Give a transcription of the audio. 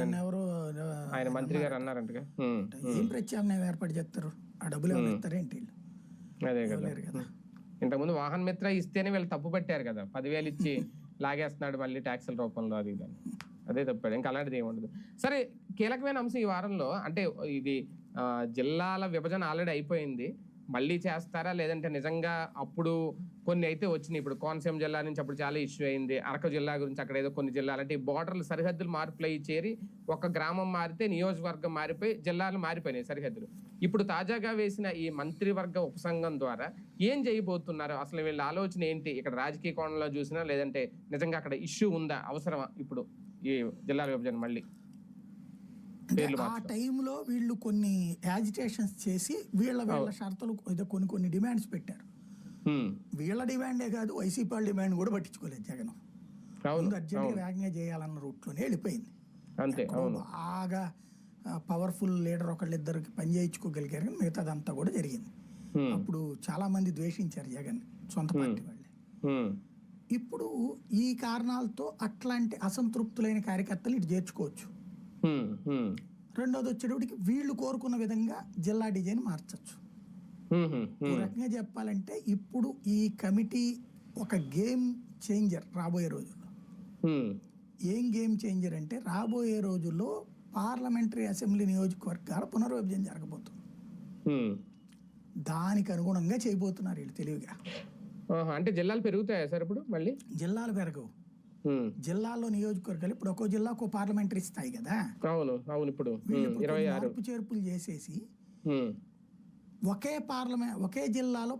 నిన్న ఎవరో ఆయన మంత్రి గారు అన్నారంటగా? ఉమ్, ఏం ప్రత్యామ్నాయం ఏర్పాటు చేస్తారు? ఆ డబ్బులు ఎవరు ఇస్తారేంటి వీళ్ళు? అదే కదా. కదా. ఇంతకుముందు వాహన్ మిత్ర ఇస్తేనే వీళ్ళు తప్పు పట్టారు కదా. పదివేలు ఇచ్చి లాగేస్తున్నాడు మళ్ళీ ట్యాక్సుల రూపంలో అది ఇది. అదే తప్పాడు. ఇంకా అలాంటిది ఏమి ఉండదు. సరే కీలకమైన అంశం ఈ వారంలో అంటే ఇది జిల్లాల విభజన ఆల్రెడీ అయిపోయింది. మళ్ళీ చేస్తారా? లేదంటే నిజంగా అప్పుడు కొన్ని అయితే వచ్చినాయి. ఇప్పుడు కోనసీమ జిల్లా నుంచి అప్పుడు చాలా ఇష్యూ అయింది. అరక జిల్లా గురించి అక్కడ ఏదో కొన్ని జిల్లాలు అంటే ఈ బోర్డర్లు సరిహద్దులు మార్పులు చేరి ఒక గ్రామం మారితే నియోజకవర్గం మారిపోయి జిల్లాలు మారిపోయినాయి సరిహద్దులు. ఇప్పుడు తాజాగా వేసిన ఈ మంత్రివర్గ ఉపసంఘం ద్వారా ఏం చేయబోతున్నారు? అసలు వీళ్ళ ఆలోచన ఏంటి? ఇక్కడ రాజకీయ కోణంలో చూసినా లేదంటే నిజంగా అక్కడ ఇష్యూ ఉందా? అవసరమా? ఇప్పుడు ఈ జిల్లాల విభజన మళ్ళీ. ఆ టైంలో వీళ్ళు కొన్ని యాజిటేషన్స్ చేసి వీళ్ళ వీళ్ళ షరతులు కొన్ని కొన్ని డిమాండ్స్ పెట్టారు. వీళ్ళ డిమాండే కాదు వైసీపీ వాళ్ళ డిమాండ్ కూడా పట్టించుకోలేదు జగన్. ముందు అర్జెంట్గా వేగంగా చేయాలన్న రూట్లోనే వెళ్ళిపోయింది. అంతే బాగా పవర్ఫుల్ లీడర్ ఒకళ్ళిద్దరికి పని చేయించుకోగలిగారు కానీ మిగతాదంతా కూడా జరిగింది. అప్పుడు చాలా మంది ద్వేషించారు జగన్ సొంత పార్టీ వాళ్ళే. ఇప్పుడు ఈ కారణాలతో అట్లాంటి అసంతృప్తులైన కార్యకర్తలు ఇటు చేర్చుకోవచ్చు. రెండోది వచ్చేటప్పటికి వీళ్ళు కోరుకున్న విధంగా జిల్లా డిజైన్ మార్చచ్చు. రకంగా చెప్పాలంటే ఇప్పుడు ఈ కమిటీ ఒక గేమ్ చేంజర్ రాబోయే రోజుల్లో. ఏం గేమ్ చేంజర్ అంటే రాబోయే రోజుల్లో పార్లమెంటరీ అసెంబ్లీ నియోజకవర్గాల పునర్విభజన జరగబోతుంది. దానికి అనుగుణంగా చేయబోతున్నారు వీళ్ళు తెలివిగా. అంటే జిల్లాలు పెరుగుతాయా సార్ ఇప్పుడు మళ్ళీ? జిల్లాలు పెరగవు. హ్మ్. జిల్లాల్లో నియోజకవర్గాలు ఇప్పుడు ఒక్కో జిల్లాకు ఒక పార్లమెంటరీ స్థాయి కదా అవును అవును ఇప్పుడు మార్పు చేర్పులు చేసేసి. ఒకే పార్లమెంట్ ఒకే జిల్లాలో